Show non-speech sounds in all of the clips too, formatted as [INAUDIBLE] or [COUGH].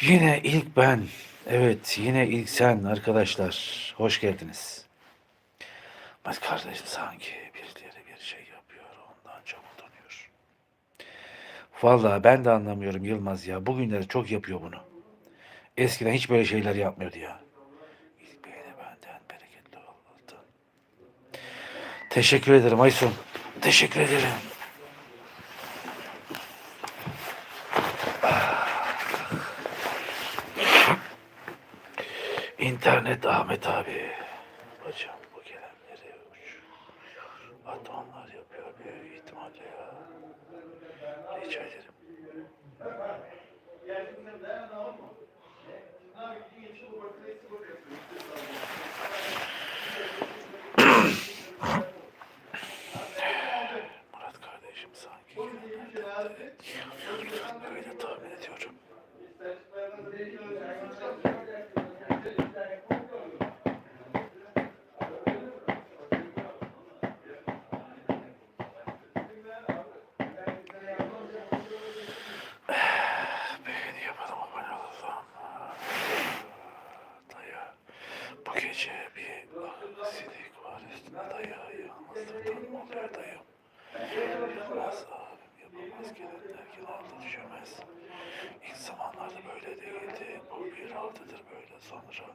Yine ilk ben. Evet, yine ilk sen arkadaşlar. Hoş geldiniz. Bak kardeşim sanki birileri bir şey yapıyor, ondan çok utanıyor. Vallahi ben de anlamıyorum Yılmaz ya. Bugünleri çok yapıyor bunu. Eskiden hiç böyle şeyler yapmıyordu ya. Beğeni benden bereketli oldu. Teşekkür ederim Aysun. Teşekkür ederim. İnternet Ahmet abi. Hocam bu gelenleri uçuyor. Atomlar yapıyor büyük ihtimalle ya. Rica ederim. Murat kardeşim sanki öyle tahmin ediyorum. Beğeni yapalım abone olalım. Dayı. Bu gece bir aksilik var üstünde dayı. Yalnızlıktan mı oluyor dayım? Yapamaz abim Gelenler kenarda düşemez. İlk zamanlarda böyle değildi. Bu bir altıdır böyle sonra.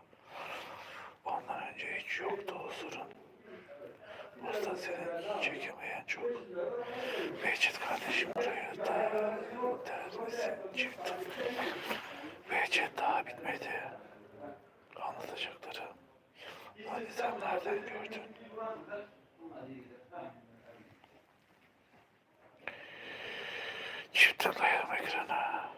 Ondan önce hiç yoktu o sorun. Usta senin çekemeyen çok. Behçet kardeşim buraya da der misin çift? Behçet daha bitmedi. Anlatacakları. Hadi sen nereden gördün? Çift tıklayalım ekrana.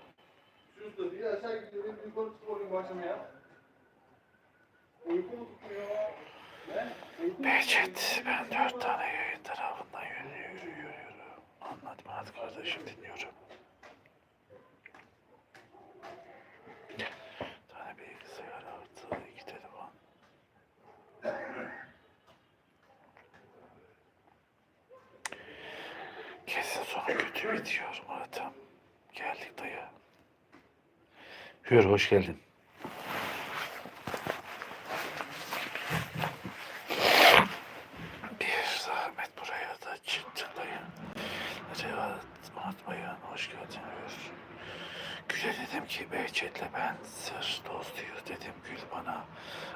Şurada? Ben dört tane yayın tarafından yürü- yürüyorum. Anlat Murat kardeşim dinliyorum. Tane bilgisayar artı iki telefon. Kesin sonu kötü bitiyor Murat'ım. Geldik dayı. Hür hoş geldin. Bir zahmet buraya da tıklayın. Revat unutmayın. Hoş geldiniz. Gül'e dedim ki Behçet'le ben sır dostuyuz dedim. Gül bana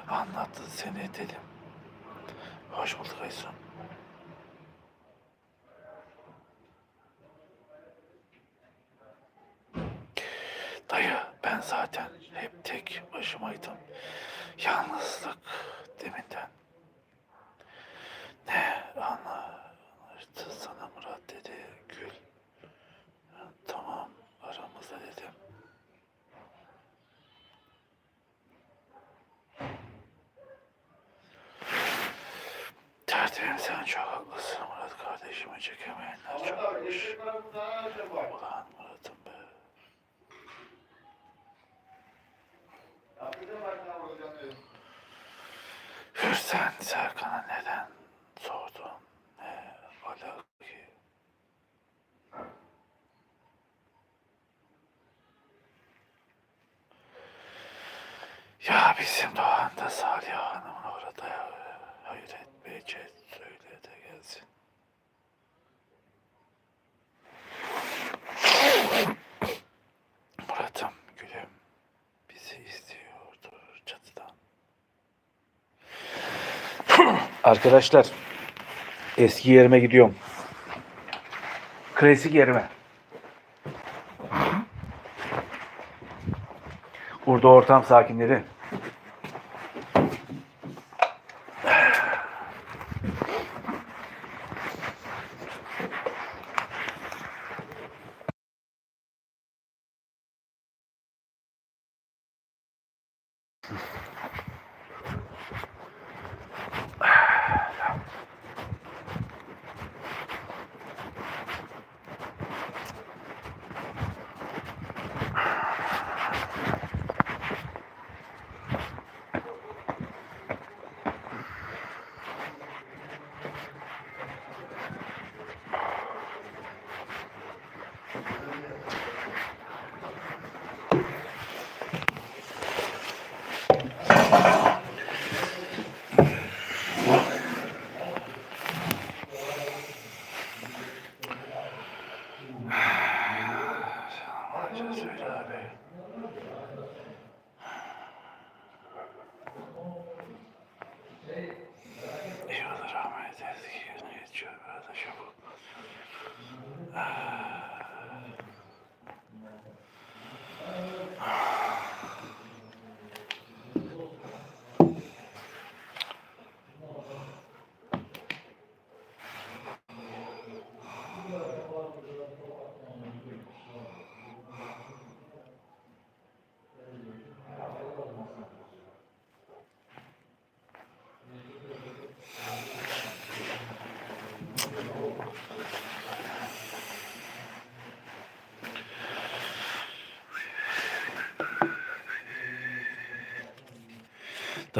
anlattı seni dedim. Hoş bulduk Aysun. Dayı ben zaten hep tek başımaydım. Yalnızlık deminden. Ne anlattı sana Murat dedi Gül. Tamam aramızda dedim. Tertemiz sen çok haklısın Murat kardeşimi çekemeyenler çokmuş. Ulan Murat'ım be. Hakikaten bak ne olacak diyor. Hür sen Serkan'a neden sordun? Ne ala ki? Ya bizim Doğan'da Salih Hanım'ın orada ya. Hayret Behçet söyle de gelsin. Murat'ım gülüm bizi izliyordur çatıdan. Arkadaşlar eski yerime gidiyorum. Klasik yerime. Burada ortam sakinleri.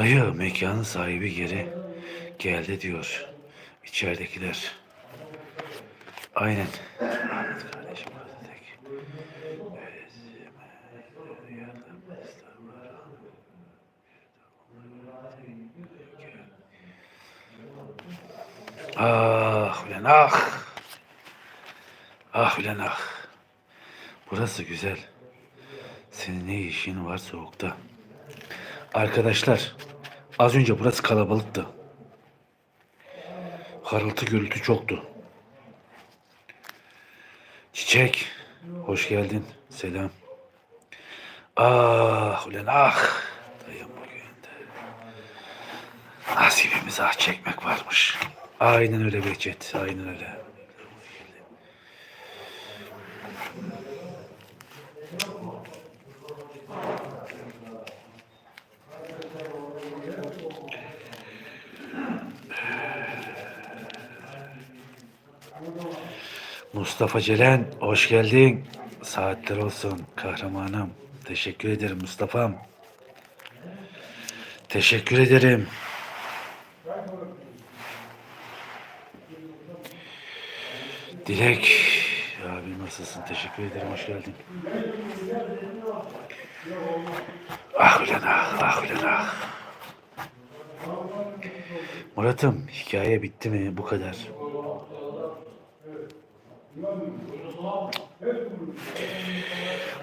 Dayı mekanın sahibi geri geldi diyor. İçeridekiler. Aynen. Ah ulan ah. Ah ulan ah. Burası güzel. Senin ne işin var soğukta? Arkadaşlar, az önce burası kalabalıktı. Harıltı gürültü çoktu. Çiçek, hoş geldin. Selam. Ah ulan ah. Dayım bugün de. Nasibimize ah çekmek varmış. Aynen öyle Behçet, aynen öyle. Mustafa Celen, hoş geldin. Saatler olsun kahramanım. Teşekkür ederim Mustafa'm. Teşekkür ederim. Dilek, abi nasılsın? Teşekkür ederim, hoş geldin. Ah ulan ah, ah ulan ah. Murat'ım, hikaye bitti mi? Bu kadar.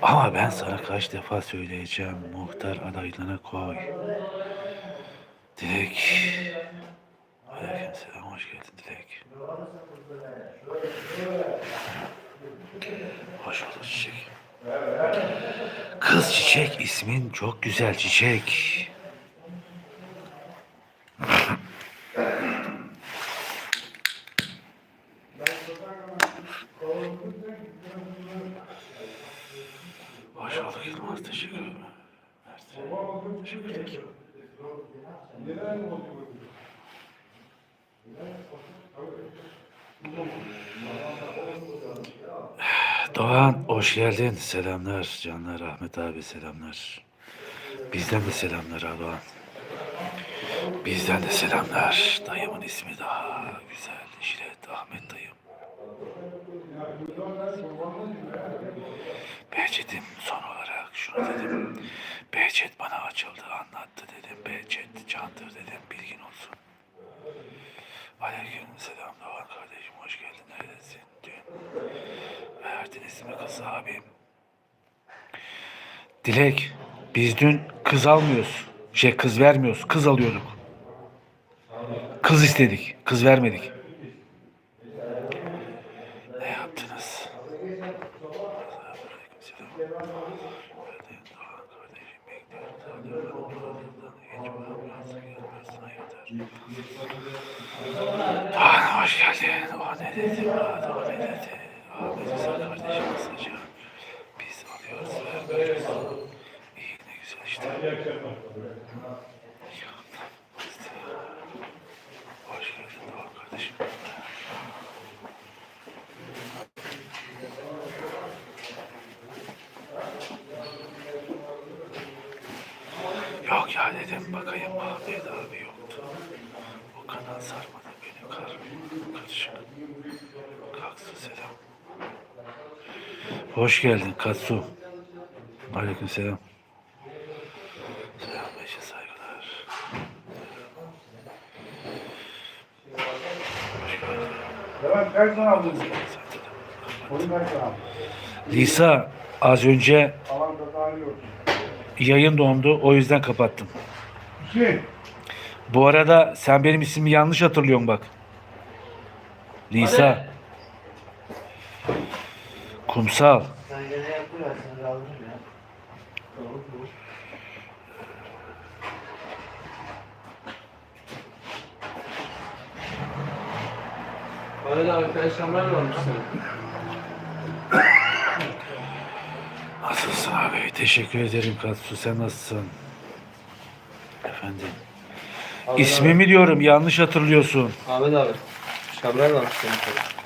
Ama ben sana kaç defa söyleyeceğim. Muhtar adaylığına koy. Dilek. Aleykümselam. Hoş geldin Dilek. Hoş bulduk Çiçek. Kız Çiçek ismin çok güzel Çiçek. Hoş bulduk Yılmaz. Teşekkür ederim. Ederim. Doğan hoş geldin. Selamlar canlar Ahmet abi selamlar. Bizden de selamlar Doğan. Bizden de selamlar. Dayımın ismi daha güzel. Jilet Ahmet dayım. Behçet'im son olarak şunu dedim. Behçet bana açıldı anlattı dedim. Behçet candır dedim bilgin olsun. Aleyküm selam Doğan kardeşim hoş geldin neredesin dün? Verdiniz mi kız abim? Dilek biz dün kız almıyoruz. Şey kız vermiyoruz kız alıyorduk. Kız istedik kız vermedik. Ne yaptınız? Aleykümselam. Buradayım Doğan kardeşim bekliyorum. Sağlıyorum. Hiç bırakmazsa gelmezsin hayırdır. Doğan hoş ne dedi? Ahmet güzel kardeşim kısaca. Biz alıyoruz vermiyoruz. İyi ne güzel işte. Hoş geldin Doğan kardeşim. Yok ya dedim bakayım Ahmet abi yoktu. O kadar sarmadı beni kar karışık. Kalksın selam. Hoş geldin Katsu. Aleyküm selam. Selam beşe saygılar. Hoş geldin. Levent. Oyun? Lisa az önce yayın dondu o yüzden kapattım. Hüseyin. Bu arada sen benim ismimi yanlış hatırlıyorsun bak. Lisa. Kumsal. Da arkadaşlar senin. Nasılsın abi? Teşekkür ederim Katsu. Sen nasılsın? Efendim. Ahmet İsmimi diyorum yanlış hatırlıyorsun. Ahmet abi. Şabran varmış senin sana.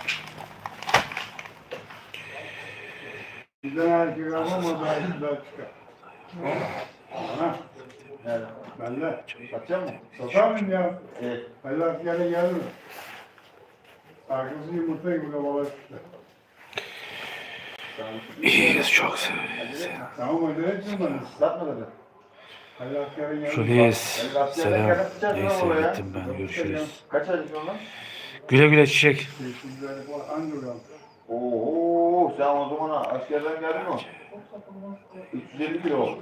Bizden erkek ama da bizden çıkar. Ha? Evet. Ben de. Satacak mısın? Satar mıyım ya? Evet. Artık yere geldi mi? Arkası yumurta gibi kabalar işte. İyiyiz çok severiz. Tamam hadi ne diyorsun Satma dedi. Hadi artık yere geldi. Şuleyiz. Selam. Neyse gittim ben. Görüşürüz. Kaç aylık lan? Güle güle çiçek. Oo sen o zaman askerden geldin mi? 350 kilo.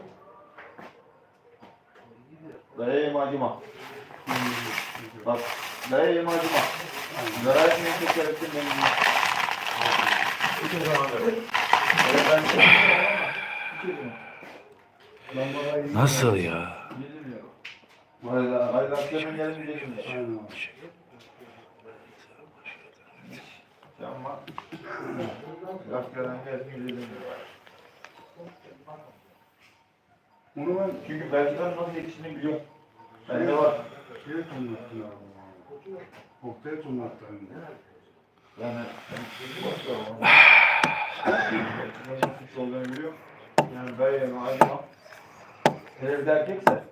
Dayayım acıma. Bak dayayım acıma. Garaj mı çekersin benim? Nasıl ya? Valla hayır askerden geldim dedim. Aynen. Onu ben Çünkü Belçika'nın nasıl yetiştiğini biliyorum. Bende var. şeye tunlattım abi. Kokteyl tunlattım. Yani ben suç olduğunu biliyorum. Yani ben yani acımam. Hele bir de erkekse.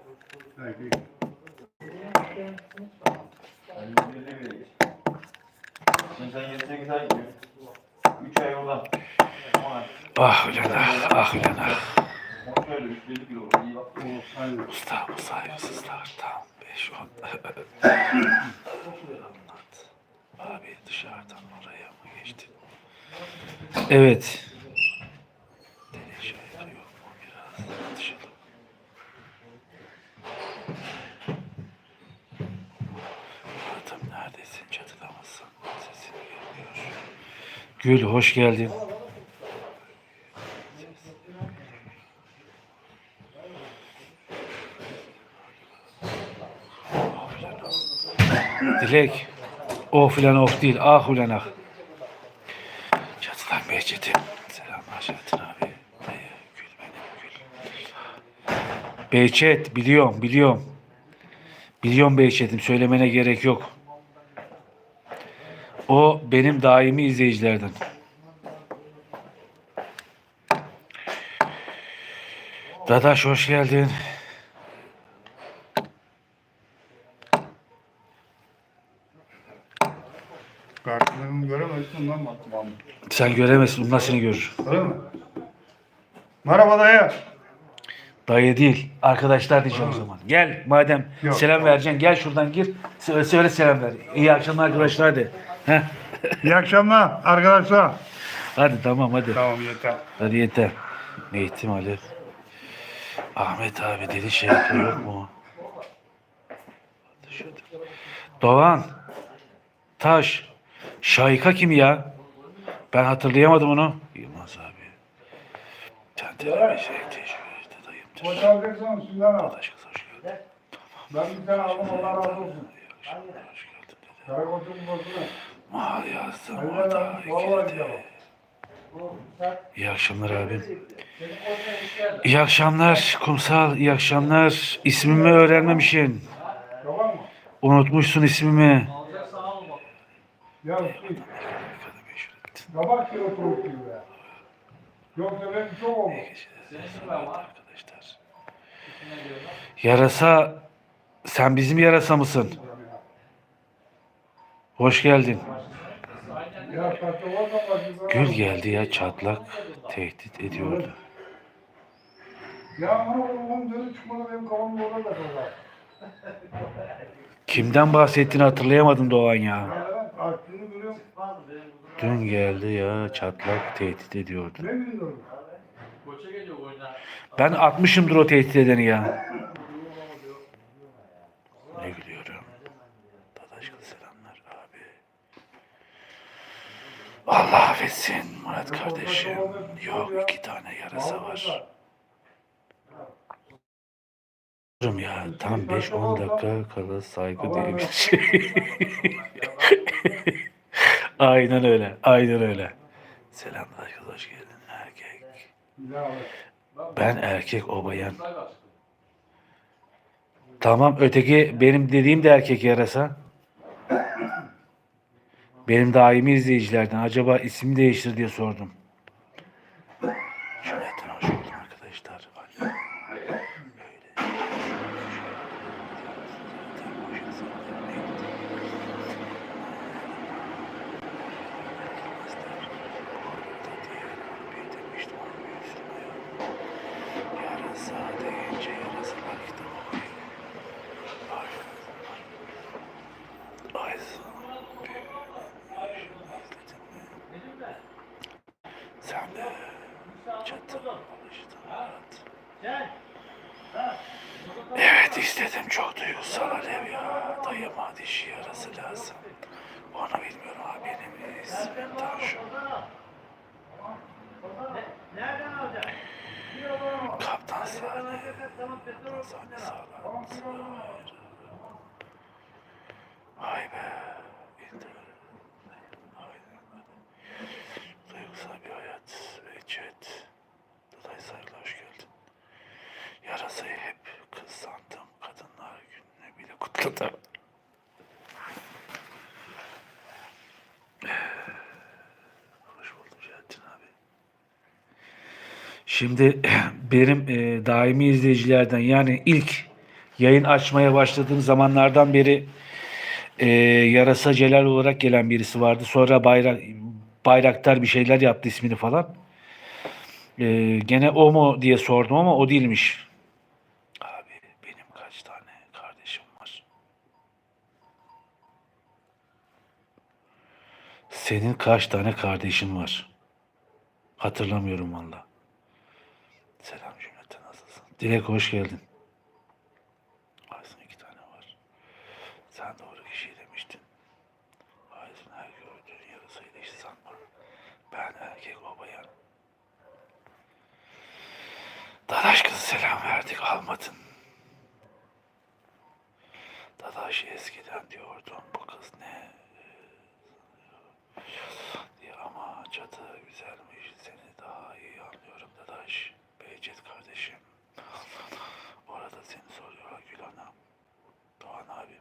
Erkek. Yani belli bile geç. Sen 7-8 ay gidiyor. 3 ay oradan. 10 ay. Ah ulan ah, ah ulan ah. Şöyle 350 kilo. İyi bak. O aynen. Usta bu saygısızlar tam 5 10. Anlat. Abi dışarıdan oraya mı geçtin? Evet. Deli şeyler yok mu biraz tartışalım. Murat'ım neredesin çatıda mısın? Sesin gelmiyor. Gül hoş geldin. Dilek. Of ulan of değil. Ah ulan ah. Çatıdan Behçet'im. Selamlar Şahin abi. Dayı, gül benim gül. Behçet biliyorum biliyorum. Biliyorum Behçet'im söylemene gerek yok. O benim daimi izleyicilerden. Dadaş hoş geldin. Kartlarını göremezsin lan matbaamı. Sen göremezsin. Bunlar seni görür. Öyle mi? Merhaba dayı. Dayı değil. Arkadaşlar diyeceğim o zaman. Gel madem Yok. selam vereceksin. Gel şuradan gir. Söyle, söyle selam ver. İyi akşamlar arkadaşlar de. İyi akşamlar arkadaşlar. Hadi tamam hadi. Tamam yeter. Hadi yeter. Ne ihtimali? Ahmet abi dedi şey yapıyor yok mu? Doğan. Taş. Şayka kim ya? Ben hatırlayamadım onu. Yılmaz abi. Sen tecrübe şey tecrübe dayım. Hoş alacaksan sizden al. Taş kız hoş geldin. Ben bir tane aldım Allah razı olsun. Hoş geldin dedi. Karakotun bozunu. Mal yazdım orada cevap. İyi akşamlar abim. İyi akşamlar kumsal, iyi akşamlar. İsmimi öğrenmemişsin. Unutmuşsun ismimi. Şey. Yarasa, sen bizim yarasa mısın? Hoş geldin. Gül geldi ya çatlak tehdit ediyordu. Ya bana onun dönü çıkmadı benim kafamda orada da kaldı. Kimden bahsettiğini hatırlayamadım Doğan ya. Dün geldi ya çatlak tehdit ediyordu. Ben atmışımdır o tehdit edeni ya. Ne gülüyorum. Dadaş kız selamlar abi. Allah affetsin Murat kardeşim. Yok iki tane yarasa var. Ya tam 5-10 dakika kala saygı diye bir şey. [LAUGHS] aynen öyle. Aynen öyle. Selamlar kız hoş geldin erkek. Ben erkek o bayan. Tamam öteki benim dediğim de erkek yarasa. Benim daimi izleyicilerden acaba isim değiştir diye sordum. Şöhretten hoş buldum arkadaşlar. eyes. Kutladı. Hoş bulduk Celalettin abi. Şimdi [CLEARS THROAT] benim e, daimi izleyicilerden yani ilk yayın açmaya başladığım zamanlardan beri e, Yarasa Celal olarak gelen birisi vardı. Sonra bayrak Bayraktar bir şeyler yaptı ismini falan. E, gene o mu diye sordum ama o değilmiş. Abi benim kaç tane kardeşim var? Senin kaç tane kardeşin var? Hatırlamıyorum valla. Selam cümleten nasılsın? Dilek hoş geldin. Aslında iki tane var. Sen doğru kişiyi demiştin. Ayrıca her gördüğün yarısıyla eşit sanma. Ben erkek o bayan. Dadaş kızı selam verdik almadın. Dadaş eskiden diyordum bu kız ne diye ama cadı güzelmiş seni daha iyi anlıyorum Dadaş. Behçet kardeşim. Orada seni soruyorlar Gül Hanım. Doğan abi.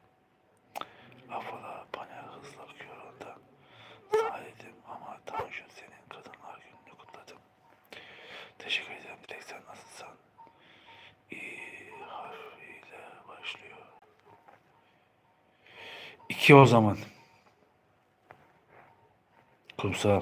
Afala panel hızlı akıyor ondan. Sana dedim ama Tanju senin kadınlar gününü kutladım. Teşekkür ederim Dilek sen nasılsın? İyi harfiyle başlıyor. İki o zaman. Kumsal.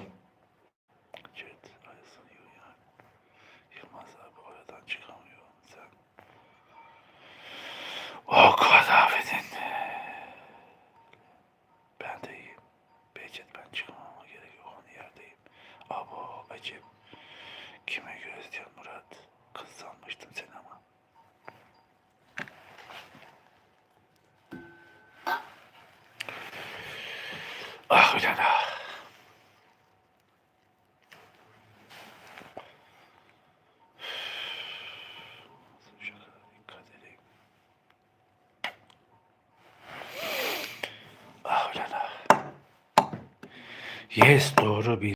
Yes doğru bir